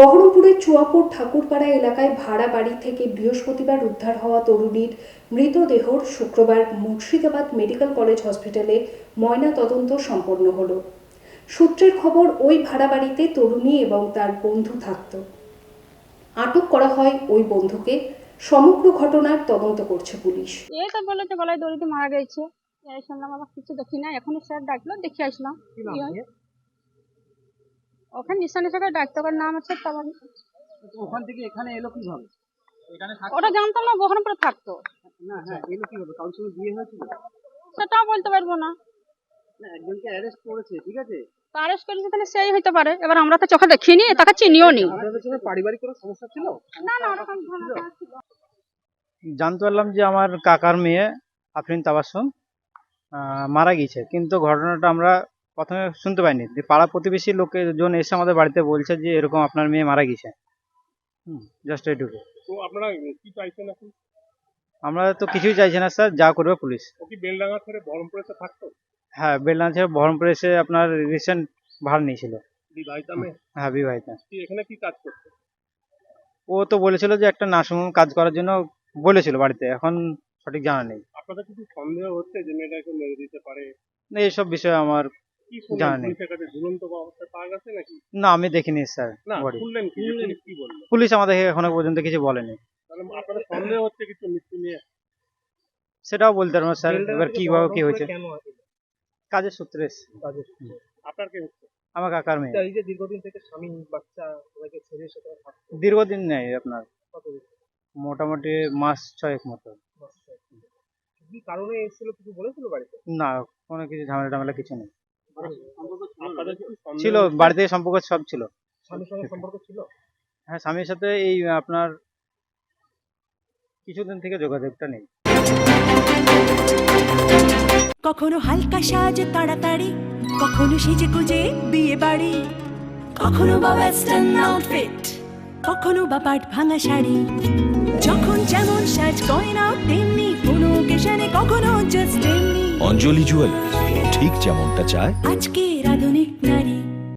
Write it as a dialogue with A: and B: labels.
A: বহরমপুরের চুয়াপুর ঠাকুরপাড়া এলাকায় ভাড়া বাড়ি থেকে বৃহস্পতিবার উদ্ধার হওয়া তরুণীর মৃতদেহ শুক্রবার মুর্শিদাবাদ মেডিকেল কলেজ হসপিটালে ময়না তদন্ত সম্পন্ন হলো। সূত্রের খবর ওই ভাড়া বাড়িতে তরুণী এবং তার বন্ধু থাকত। আটক করা হয় ওই বন্ধুকে। সমগ্র ঘটনার তদন্ত করছে পুলিশ।
B: এই তো গলায় দড়িতে মারা গেছে। এই শুনলাম আবার কিছু দেখি না এখনই স্যার ডাকলো দেখে আসলাম। হয়? ওখানে নিশানি সরকার ডাক্তারের নাম আছে তারপর
C: ওখান থেকে এখানে এলো কীভাবে? এখানে থাক
B: ওটা জানতাম না বহরমপুরে থাকতো।
C: না হ্যাঁ এলো কীভাবে? সঙ্গে বিয়ে হয়েছিল?
B: সেটাও বলতে পারব না।
C: না একজনকে অ্যারেস্ট করেছে ঠিক আছে?
B: আরেস্ট করেছে তাহলে সেই হতে পারে। এবার আমরা তো চোখে দেখিনি তাকে চিনিও নি।
C: পারিবারিক কোনো সমস্যা ছিল?
B: না না ওরকম ছিল?
D: জানতে পারলাম যে আমার কাকার মেয়ে আফরিন তাবাসুম মারা গিয়েছে। কিন্তু ঘটনাটা আমরা প্রথমে শুনতে পাইনি। দিয়ে পাড়া প্রতিবেশী লোকজন এসে আমাদের বাড়িতে বলছে যে এরকম আপনার মেয়ে মারা গিয়েছে জাস্ট এইটুকু
E: তো আপনারা কি চাইছেন এখন?
D: আমরা তো কিছুই চাইছি না স্যার যা করবে পুলিশ।
E: ও কি বেলডাঙ্গা ছেড়ে বহরমপুরে এসে থাকতো?
D: হ্যাঁ বেলডাঙ্গা থেকে বহরমপুরে এসে আপনার রিসেন্ট ভাড়া নিয়েছিল।
E: বিবাহিতা মেয়ে?
D: হ্যাঁ বিবাহিতা।
E: কি এখানে কি কাজ করতো?
D: ও তো বলেছিল যে একটা নার্সিং হোম কাজ করার জন্য বলেছিল বাড়িতে। এখন সঠিক জানা নেই।
E: আপনাদের কিছু সন্দেহ হচ্ছে যে মেয়েটাকে মেরে দিতে পারে?
D: না, এইসব বিষয়ে আমার না। আমি দেখিনি স্যার
E: পুলিশ
D: আমাদেরকে এখনও পর্যন্ত কিছু বলেনি। সেটাও বলতে পারব স্যার এবার কীভাবে কি হয়েছে। কাজের সূত্রে
E: আপনার কি
D: আমার কাকার মেয়ে।
C: এই যে দীর্ঘদিন থেকে স্বামী বাচ্চা
D: দীর্ঘদিন নেই আপনার। মোটামুটি মাস ছয়েক মতো।
C: কি কারণে এসেছিল কিছু বলেছিল বাড়িতে?
D: না কোনো কিছু ঝামেলা টামেলা কিছু নেই। ছিল
E: হচ্ছে?
D: বাড়ি থেকে সম্পর্ক সব ছিল।
C: স্বামীর সঙ্গে সম্পর্ক ছিল?
D: হ্যাঁ স্বামীর সাথে এই আপনার কিছুদিন থেকে যোগাযোগটা নেই।
F: কখনো হালকা সাজ তাড়াতাড়ি। কখনো সেজে গুজে বিয়ে বাড়ি। কখনো বা ওয়েস্টার্ন আউটফিট কখনো বা পাট ভাঙা শাড়ি। যখন যেমন সাজ গয়না তেমনি কোনো ওকেশনে কখনো জাস্ট তেমনি।
G: অঞ্জলি জুয়েলার্স ঠিক যেমনটা চায়।
F: আজকে আধুনিক নারী